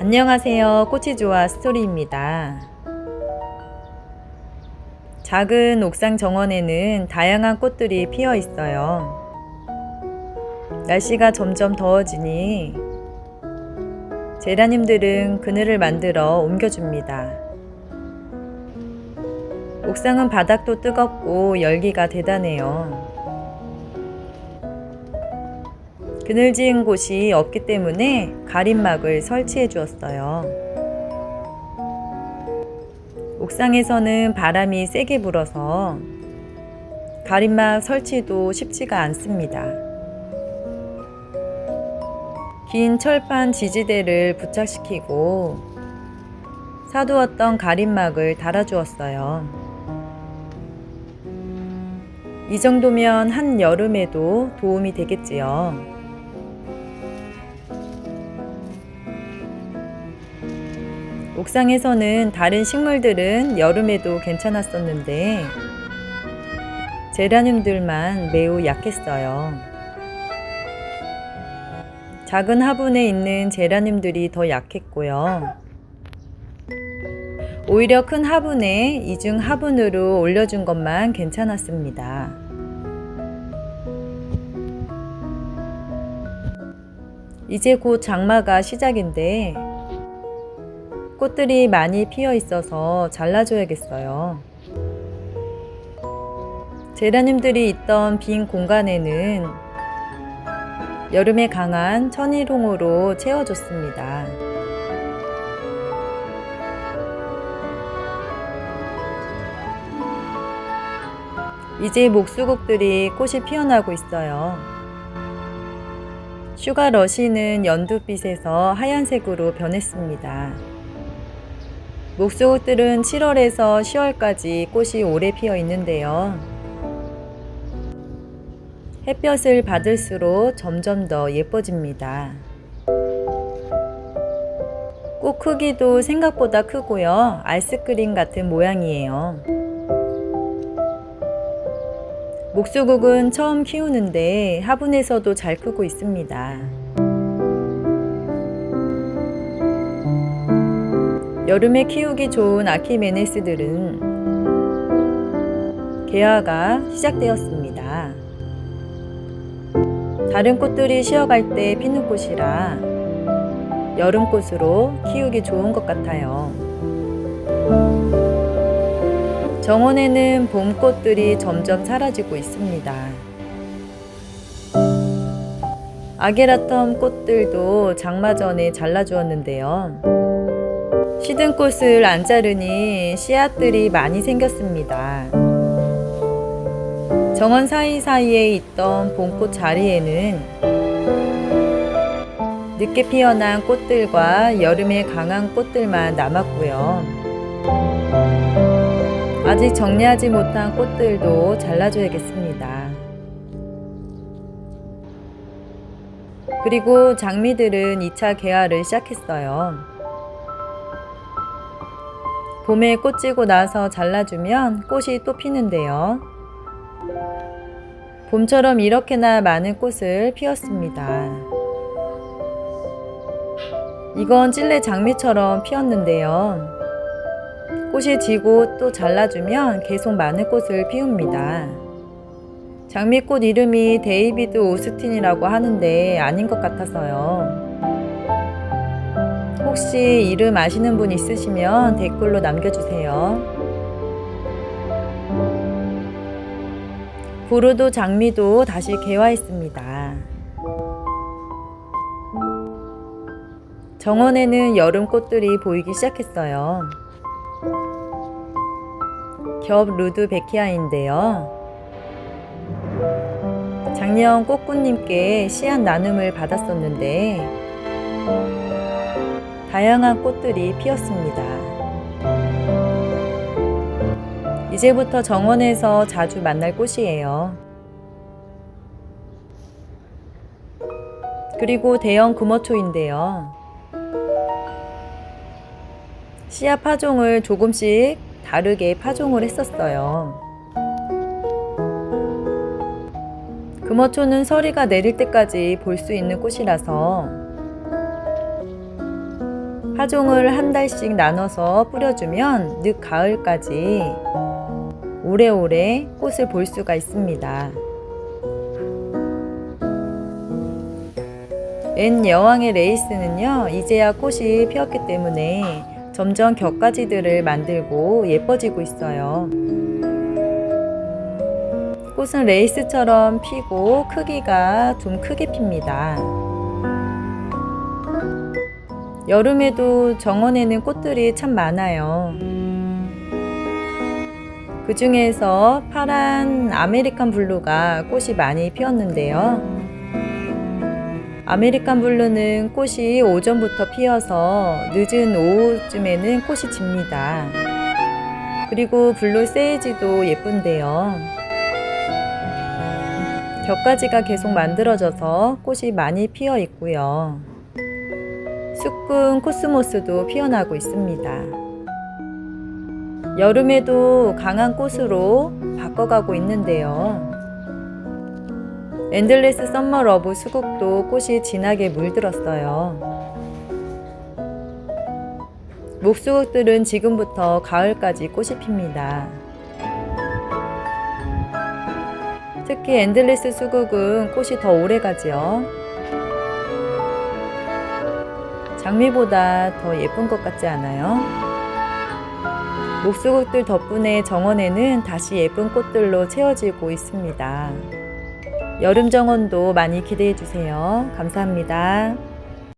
안녕하세요. 꽃이 좋아 스토리입니다. 작은 옥상 정원에는 다양한 꽃들이 피어 있어요. 날씨가 점점 더워지니 제라늄들은 그늘을 만들어 옮겨줍니다. 옥상은 바닥도 뜨겁고 열기가 대단해요. 그늘 지은 곳이 없기 때문에 가림막을 설치해 주었어요. 옥상에서는 바람이 세게 불어서 가림막 설치도 쉽지가 않습니다. 긴 철판 지지대를 부착시키고 사두었던 가림막을 달아주었어요. 이 정도면 한 여름에도 도움이 되겠지요. 옥상에서는 다른 식물들은 여름에도 괜찮았었는데 제라늄들만 매우 약했어요. 작은 화분에 있는 제라늄들이 더 약했고요. 오히려 큰 화분에 이중 화분으로 올려준 것만 괜찮았습니다. 이제 곧 장마가 시작인데 꽃들이 많이 피어 있어서 잘라줘야겠어요. 제라늄들이 있던 빈 공간에는 여름에 강한 천일홍으로 채워줬습니다. 이제 목수국들이 꽃이 피어나고 있어요. 슈가 러시는 연두빛에서 하얀색으로 변했습니다. 목수국들은 7월에서 10월까지 꽃이 오래 피어 있는데요. 햇볕을 받을수록 점점 더 예뻐집니다. 꽃 크기도 생각보다 크고요. 아이스크림 같은 모양이에요. 목수국은 처음 키우는데 화분에서도 잘 크고 있습니다. 여름에 키우기 좋은 아키메네스들은 개화가 시작되었습니다. 다른 꽃들이 쉬어갈 때 피는 꽃이라 여름꽃으로 키우기 좋은 것 같아요. 정원에는 봄꽃들이 점점 사라지고 있습니다. 아게라텀 꽃들도 장마 전에 잘라주었는데요. 시든 꽃을 안 자르니 씨앗들이 많이 생겼습니다. 정원 사이사이에 있던 봄꽃 자리에는 늦게 피어난 꽃들과 여름에 강한 꽃들만 남았고요. 아직 정리하지 못한 꽃들도 잘라줘야겠습니다. 그리고 장미들은 2차 개화를 시작했어요. 봄에 꽃 지고 나서 잘라주면 꽃이 또 피는데요. 봄처럼 이렇게나 많은 꽃을 피웠습니다. 이건 찔레 장미처럼 피었는데요. 꽃이 지고 또 잘라주면 계속 많은 꽃을 피웁니다. 장미꽃 이름이 데이비드 오스틴이라고 하는데 아닌 것 같아서요. 혹시 이름 아시는 분 있으시면 댓글로 남겨주세요. 구르도 장미도 다시 개화했습니다. 정원에는 여름 꽃들이 보이기 시작했어요. 겹 루드 베키아인데요. 작년 꽃꾼님께 씨앗 나눔을 받았었는데 다양한 꽃들이 피었습니다. 이제부터 정원에서 자주 만날 꽃이에요. 그리고 대형 금어초인데요. 씨앗 파종을 조금씩 다르게 파종을 했었어요. 금어초는 서리가 내릴 때까지 볼 수 있는 꽃이라서 파종을 한 달씩 나눠서 뿌려주면 늦 가을까지 오래오래 꽃을 볼 수가 있습니다. 엔 여왕의 레이스는요, 이제야 꽃이 피었기 때문에 점점 격가지들을 만들고 예뻐지고 있어요. 꽃은 레이스처럼 피고 크기가 좀 크게 핍니다. 여름에도 정원에는 꽃들이 참 많아요. 그 중에서 파란 아메리칸 블루가 꽃이 많이 피었는데요. 아메리칸 블루는 꽃이 오전부터 피어서 늦은 오후쯤에는 꽃이 집니다. 그리고 블루 세이지도 예쁜데요. 격가지가 계속 만들어져서 꽃이 많이 피어 있고요. 쑥군 코스모스도 피어나고 있습니다. 여름에도 강한 꽃으로 바꿔가고 있는데요. 엔들레스 썸머 러브 수국도 꽃이 진하게 물들었어요. 목수국들은 지금부터 가을까지 꽃이 핍니다. 특히 엔들레스 수국은 꽃이 더 오래 가지요. 장미보다 더 예쁜 것 같지 않아요? 목수국들 덕분에 정원에는 다시 예쁜 꽃들로 채워지고 있습니다. 여름 정원도 많이 기대해 주세요. 감사합니다.